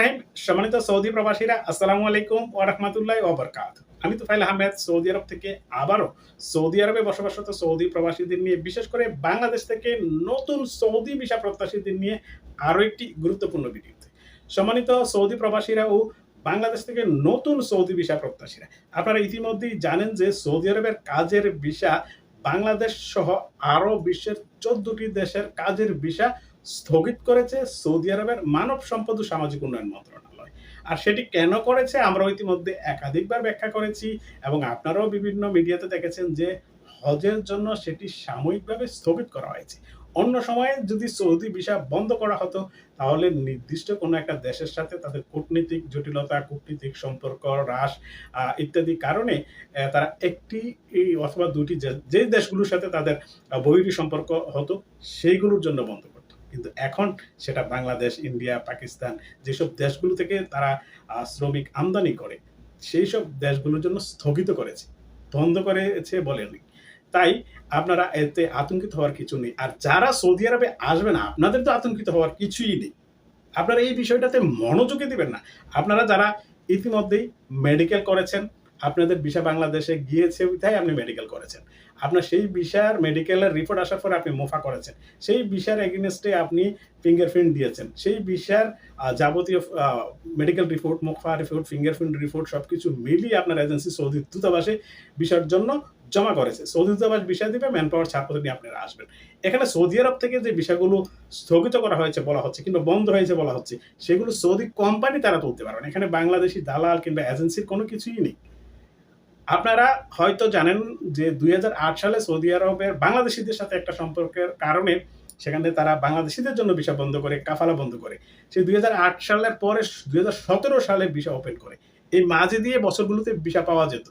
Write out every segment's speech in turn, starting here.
রহিম। সম্মানিত সৌদি প্রবাসীরা আলাইকুম ওয়া রাহমাতুল্লাহি ওয়া বারাকাতুহু। আমি তুফাইল আহমেদ, সৌদি আরব থেকে আবারও সৌদি আরবে বসবাসরত সৌদি প্রবাসীদের নিয়ে, বিশেষ করে বাংলাদেশ থেকে নতুন সৌদি ভিসা প্রত্যাশীদের নিয়ে আরও একটি গুরুত্বপূর্ণ ভিডিওতে। সম্মানিত সৌদি প্রবাসীরা ও বাংলাদেশ থেকে নতুন সৌদি ভিসা প্রত্যাশীরা, আপনারা ইতিমধ্যেই জানেন যে সৌদি আরবের কাজের ভিসা বাংলাদেশ সহ আরও বিশ্বের চোদ্দটি দেশের কাজের ভিসা স্থগিত করেছে সৌদি আরবের মানব সম্পদ ও সামাজিক উন্নয়ন মন্ত্রণালয়। আর সেটি কেন করেছে আমরা ইতিমধ্যে একাধিকবার ব্যাখ্যা করেছি এবং আপনারাও বিভিন্ন মিডিয়াতে দেখেছেন যে হজের জন্য সেটি সাময়িকভাবে স্থগিত করা হয়েছে। অন্য সময়ে যদি সৌদি ভিসা বন্ধ করা হতো তাহলে নির্দিষ্ট কোনো একটা দেশের সাথে তাদের কূটনীতিক জটিলতা কূটনীতিক সম্পর্ক হ্রাস ইত্যাদি কারণে তারা একটি অথবা দুটি যে- দেশগুলোর সাথে তাদের আহ, বৈরী সম্পর্ক হতো সেইগুলোর জন্য বন্ধ কিন্তু এখন সেটা বাংলাদেশ, ইন্ডিয়া, পাকিস্তান যেসব দেশগুলো থেকে তারা শ্রমিক আমদানি করে সেই সব দেশগুলোর জন্য স্থগিত করেছে, বন্ধ করেছে বলেনি তাই আপনারা এতে আতঙ্কিত হওয়ার কিছু নেই। আর যারা সৌদি আরবে আসবেন আপনাদের তো আতঙ্কিত হওয়ার কিছুই নেই। আপনারা এই বিষয়টাতে মনোযোগী দিবেন না। আপনারা যারা ইতিমধ্যেই মেডিকেল করেছেন আপনাদের ভিসা বাংলাদেশে গিয়েছে, তাই আপনি মেডিকেল করেছেন। আপনার সেই ভিসার মেডিকেলের রিপোর্ট আসার পরে আপনি মোফা করেছেন। সেই ভিসার এগেনস্টে আপনি ফিঙ্গারপ্রিন্ট দিয়েছেন। সেই ভিসার যাবতীয় medical report MOFA report fingerprint report সব কিছু মিলিয়ে আপনার এজেন্সি সৌদি দূতাবাসে ভিসার জন্য জমা করেছে। সৌদি দূতাবাস ভিসা দিবে ম্যান পাওয়ার ছাড়পত্র নিয়ে আপনারা আসবেন। এখানে সৌদি আরব থেকে যে বিষয়গুলো স্থগিত করা হয়েছে বলা হচ্ছে, কিংবা বন্ধ হয়েছে বলা হচ্ছে, সেগুলো সৌদি কোম্পানি তারা তুলতে পারবেন এখানে বাংলাদেশি দালাল কিংবা এজেন্সির কোনো কিছুই নেই। আপনারা হয়তো জানেন যে দুই হাজার আট সালে সৌদি আরবের বাংলাদেশিদের সাথে একটা সম্পর্কের কারণে সেখানে তারা বাংলাদেশিদের জন্য ভিসা বন্ধ করে, কাফালা বন্ধ করে। সেই দু হাজার আট সালের পরে দু হাজার সতেরো সালে ভিসা ওপেন করে। এই মাঝে দিয়ে বছরগুলোতে ভিসা পাওয়া যেত।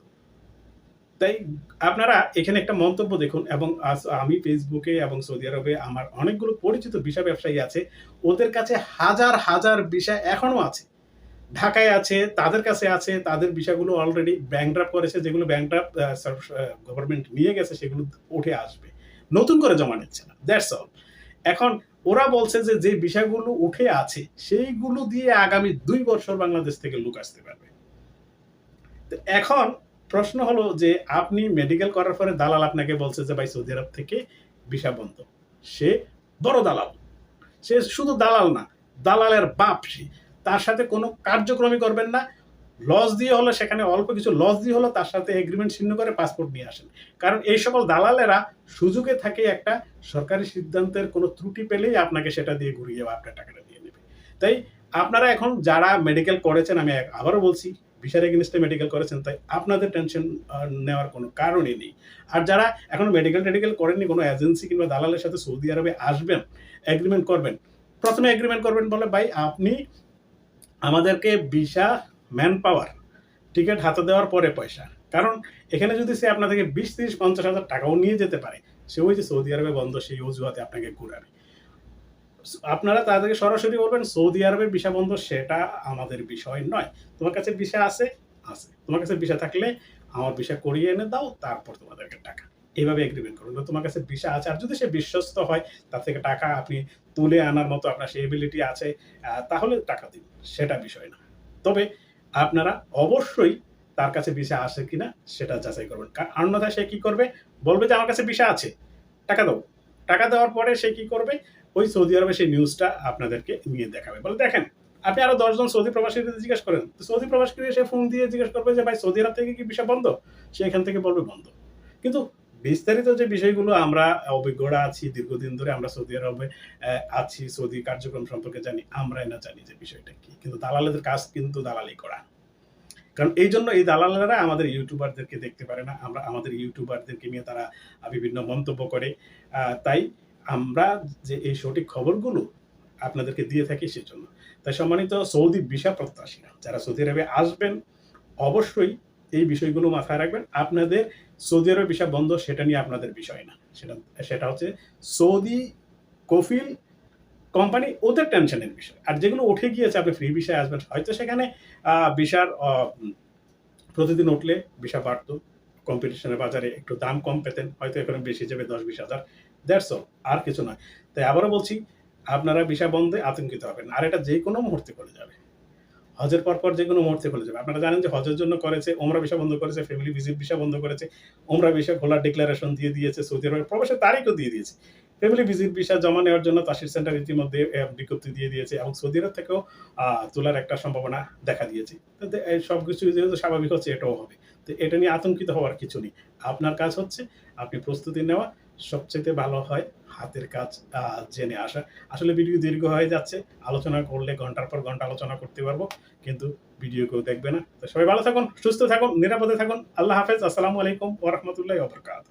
তাই আপনারা এখানে একটা মন্তব্য দেখুন এবং আমি ফেসবুকে এবং সৌদি আরবে আমার অনেকগুলো পরিচিত ভিসা ব্যবসায়ী আছে, ওদের কাছে হাজার হাজার ভিসা এখনও আছে। ঢাকায় আছে, তাদের কাছে আছে, তাদের ভিসাগুলো অলরেডি ব্যাংক ড্রাফ করেছে, যেগুলো ব্যাংক ড্রাফ গভর্নমেন্ট নিয়ে গেছে, সেগুলো উঠে আসবে। নতুন করে জমা নিচ্ছে না দ্যাটস অল এখন ওরা বলছে যে যে বিষয়গুলো উঠে আছে, সেইগুলো দিয়ে আগামী দুই বছর বাংলাদেশ থেকে লোক আসতে পারবে। এখন প্রশ্ন হলো যে, আপনি মেডিকেল করার পরে দালাল আপনাকে বলছে যে, ভাই, সৌদি আরব থেকে ভিসা বন্ধ। সে বড় দালাল। সে শুধু দালাল না, দালালের বাপ সে। তার সাথে কোনো কার্যক্রমই করবেন না। লস দিয়ে হলো সেখানে অল্প কিছু লস দিয়ে হলো তার সাথে এগ্রিমেন্ট ছিন্ন করে পাসপোর্ট নিয়ে আসেন। কারণ এই সকল দালালেরা সুযোগে থাকে একটা সরকারি সিদ্ধান্তের কোনো ত্রুটি পেলেই আপনাকে সেটা দিয়ে ঘুরিয়ে আপনার টাকাটা দিয়ে নেবে। তাই আপনারা এখন যারা মেডিকেল করেছেন, আমি আবারও বলছি ভিসার এগেনস্টে মেডিকেল করেছেন, তাই আপনাদের টেনশন নেওয়ার কোনো কারণই নেই। আর যারা এখন মেডিকেল টেডিকেল করেননি, কোনো এজেন্সি কিংবা দালালের সাথে সৌদি আরবে আসবেন এগ্রিমেন্ট করবেন, প্রথমে এগ্রিমেন্ট করবেন বলে, ভাই, আপনি আমাদেরকে ভিসা ম্যান পাওয়ার টিকিট হাতে দেওয়ার পরে পয়সা। কারণ এখানে যদি সে আপনার থেকে বিশ, তিরিশ, পঞ্চাশ হাজার টাকাও নিয়ে যেতে পারে, সে ওই যে সৌদি আরবে বন্ধ, সেই অজুহাতে আপনাকে ঘুরাবে। আপনারা তাদেরকে সরাসরি বলবেন, সৌদি আরবের ভিসা বন্ধ, সেটা আমাদের বিষয় নয়। তোমার কাছে ভিসা আছে? আছে। তোমার কাছে ভিসা থাকলে আমার ভিসা করিয়ে এনে দাও, তারপর তোমাদেরকে টাকা। এইভাবে এগ্রিমেন্ট করুন। তোমার কাছে ভিসা আছে, আর যদি সে বিশ্বস্ত হয়, তার থেকে টাকা আপনি তুলে আনার মতো আপনার সেই এবিলিটি আছে তাহলে টাকা দিন, সেটা বিষয় না। তবে আপনারা অবশ্যই তার কাছে ভিসা আছে কিনা, সেটা যাচাই করবেন। কারণ অন্যথায় সে কি করবে? বলবে যে, আমার কাছে ভিসা আছে, টাকা দাও। টাকা দেওয়ার পরে সে কি করবে? ওই সৌদি আরবে সেই নিউজটা আপনাদেরকে নিয়ে দেখাবে। বলে, দেখেন, আপনি আরও দশজন সৌদি প্রবাসীদের জিজ্ঞেস করেন। সৌদি প্রবাসীকে সে ফোন দিয়ে জিজ্ঞেস করবে যে, ভাই, সৌদি আরব থেকে কি ভিসা বন্ধ? সে এখান থেকে বলবে, বন্ধ। কিন্তু বিস্তারিত যে বিষয়গুলো আমরা অভিজ্ঞরা আছি, দীর্ঘদিন ধরে আমরা সৌদি আরবে আছি, সৌদি কার্যক্রম সম্পর্কে জানি, আমরাই না জানি যে বিষয়টা কি। কিন্তু দালালের কাজ কিন্তু দালালি করা। কারণ এই জন্য এই দালালেরা আমাদের ইউটিউবারদেরকে দেখতে পারে না, আমরা আমাদের ইউটিউবারদেরকে নিয়ে তারা বিভিন্ন মন্তব্য করে। তাই আমরা যে এই সঠিক খবরগুলো আপনাদেরকে দিয়ে থাকি সেজন্য। তাই সম্মানিত সৌদি ভিসা প্রত্যাশীরা, যারা সৌদি আরবে আসবেন, অবশ্যই এই বিষয়গুলো মাথায় রাখবেন। আপনাদের সৌদি আরবের ভিসা বন্ধ, সেটা নিয়ে আপনাদের বিষয় না। সেটা সেটা হচ্ছে সৌদি কফিল কোম্পানি, ওদের টেনশনের বিষয়। আর যেগুলো উঠে গিয়েছে, আপনি ফ্রি ভিসায় আসবেন, হয়তো সেখানে ভিসার প্রতিদিন উঠলে ভিসা বাড়তো। কম্পিটিশনের বাজারে একটু দাম কম পেতেন, হয়তো এখানে বেশি যাবে, দশ বিশ হাজার। দ্যাটস আর কিছু নয়। তাই আবারও বলছি, আপনারা ভিসা বন্ধে আতঙ্কিত হবেন আর এটা যে কোনো মুহূর্তে করে যাবে। হজের পর পর যে কোনো মুহূর্তে খুলে যাবে। আপনারা জানেন যে হজের জন্য করেছে ওমরা ভিসা বন্ধ করেছে ফ্যামিলি ভিজিট ভিসা বন্ধ করেছে ওমরা ভিসা খোলার ডিক্লারেশন দিয়ে দিয়েছে, সৌদি আরবের প্রবেশের তারিখও দিয়ে দিয়েছে। ফ্যামিলি ভিজিট ভিসা জমা নেওয়ার জন্য তাসির সেন্টার ইতিমধ্যে বিজ্ঞপ্তি দিয়ে দিয়েছে এবং সৌদি আরব থেকেও তোলার একটা সম্ভাবনা দেখা দিয়েছে। সব কিছু যেহেতু স্বাভাবিক হচ্ছে, এটাও হবে। তো এটা নিয়ে আতঙ্কিত হওয়ার কিছু নেই। আপনার কাজ হচ্ছে, আপনি প্রস্তুতি নেওয়া সবচেয়ে ভালো হয় হাতের কাজ জেনে আসা। আসলে ভিডিও দীর্ঘ হয়ে যাচ্ছে, আলোচনা করলে ঘণ্টার পর ঘণ্টা আলোচনা করতে পারব, কিন্তু ভিডিও কেউ দেখবে না। তো সবাই ভালো থাকুন, সুস্থ থাকুন, নিরাপদে থাকুন। আল্লাহ হাফেজ, আসসালামু আলাইকুম ওরহমতুল্লাহ ওবরকাত